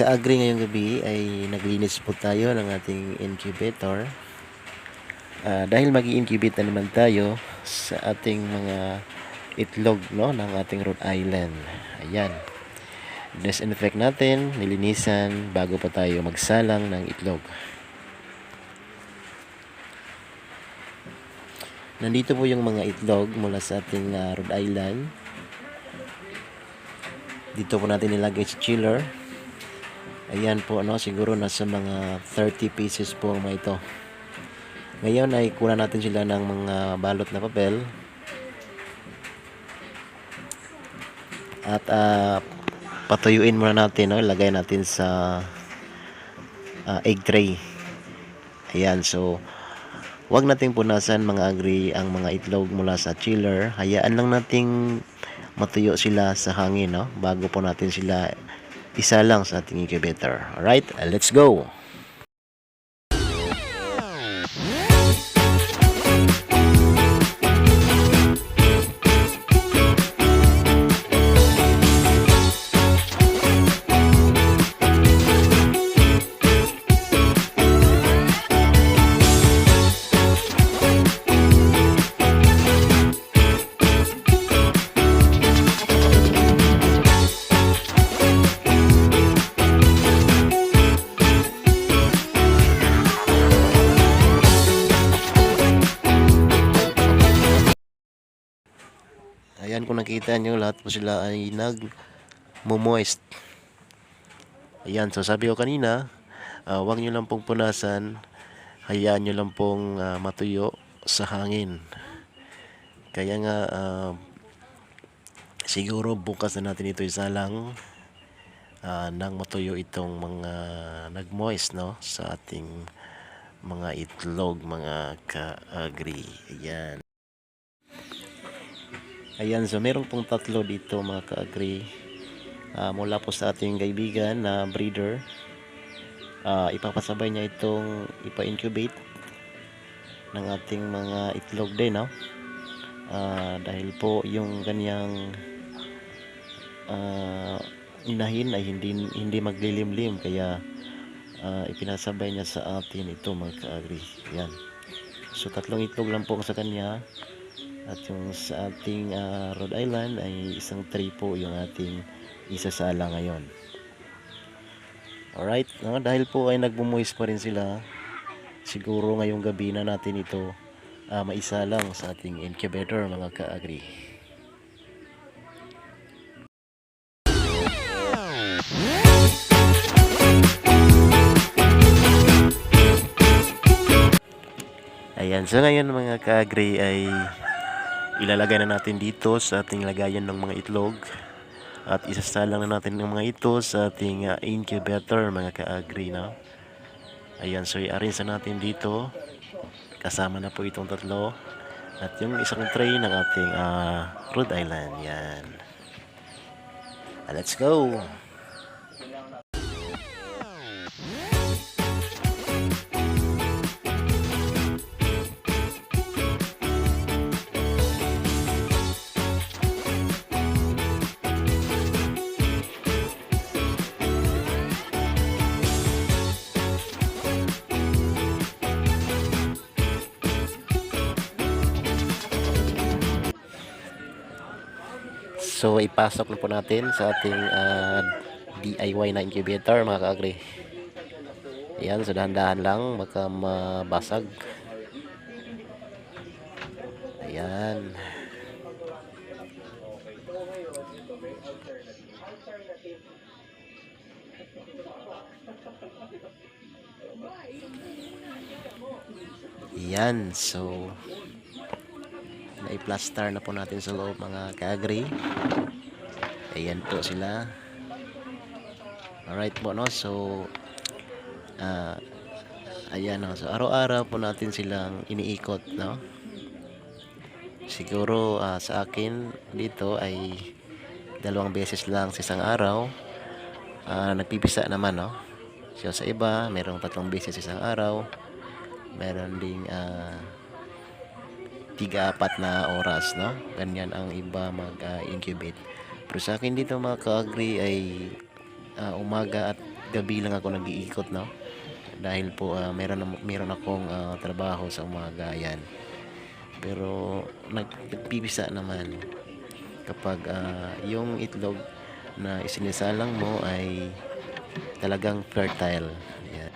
ka-agree ngayong gabi ay naglinis po tayo ng ating incubator. Ah, dahil mag incubate na naman tayo sa ating mga itlog no, ng ating Rhode Island. Ayan. Disinfect natin, nilinisan bago pa tayo magsalang ng itlog. Nandito po yung mga itlog mula sa ating ah, Rhode Island. Dito po natin nilagay sa chiller. Ayan po, no, siguro nasa mga 30 pieces po ang ito. Ngayon ay kunan natin sila ng mga balot na papel. At ah, patuyuin muna natin, no, lagay natin sa ah, egg tray. Ayan, so Huwag nating punasan mga agri ang mga itlog mula sa chiller. Hayaan lang nating matuyo sila sa hangin no bago po natin sila isa lang sa ating incubator. Alright, let's go. Ayan kung nakita nyo lahat po sila ay nag moist. Ayan, so sabi ko kanina, ah, huwag nyo lang pong punasan, hayaan nyo lang pong ah, matuyo sa hangin. Kaya nga, ah, siguro bukas na natin ito isalang ah, nang matuyo itong mga nag-moist no, sa ating mga itlog, mga ka-agri. Ayan. Ayan, so meron pong tatlo dito mga ka-agri. Ah, mula po sa ating kaibigan na breeder. Ah, ipapasabay niya itong ipa-incubate ng ating mga itlog din, no? Ah, dahil po yung kanyang ah, inahin ay hindi hindi maglilimlim kaya ah, ipinasabay niya sa atin ito mga ka-agri. Yan. So tatlong itlog lang po sa kanya. At yung sa ating ah, Rhode Island ay isang tray po yung ating isasala ngayon. Alright, no? dahil po ay nagbumoist pa rin sila, siguro ngayong gabi na natin ito ah, maisalang sa ating incubator mga ka-agri. Ayan, so ngayon mga ka-agri ay ilalagay na natin dito sa ating lagayan ng mga itlog. At isasalang na natin ng mga ito sa ating ah, incubator mga ka-agri no? ayan so i-arrange na natin dito. Kasama na po itong tatlo. At yung isang tray ng ating ah, Rhode Island. Yan. Ah, let's go So ipasok na po natin sa ating ah, DIY na incubator mga ka-agri. Ayan, so dahan-dahan lang baka mabasag. Ayan. Ayan, so na-plaster na po natin sa loob mga ka-agri. Ayan po sila. Alright po no. So ah ayan no. So araw-araw po natin silang iniikot no. Siguro ah, sa akin dito ay dalawang beses lang sa isang araw. Ah, nagpipisa naman no. So sa iba, merong tatlong beses sa isang araw. Meron ding ah tiga-apat na oras, no? Ganyan ang iba mag-incubate. Pero sa akin dito mga ka-agri ay ah, umaga at gabi lang ako nag-iikot no dahil po ah, meron meron akong ah, trabaho sa umaga yan pero nagpipisa naman kapag ah, yung itlog na isinisalang mo ay talagang fertile yan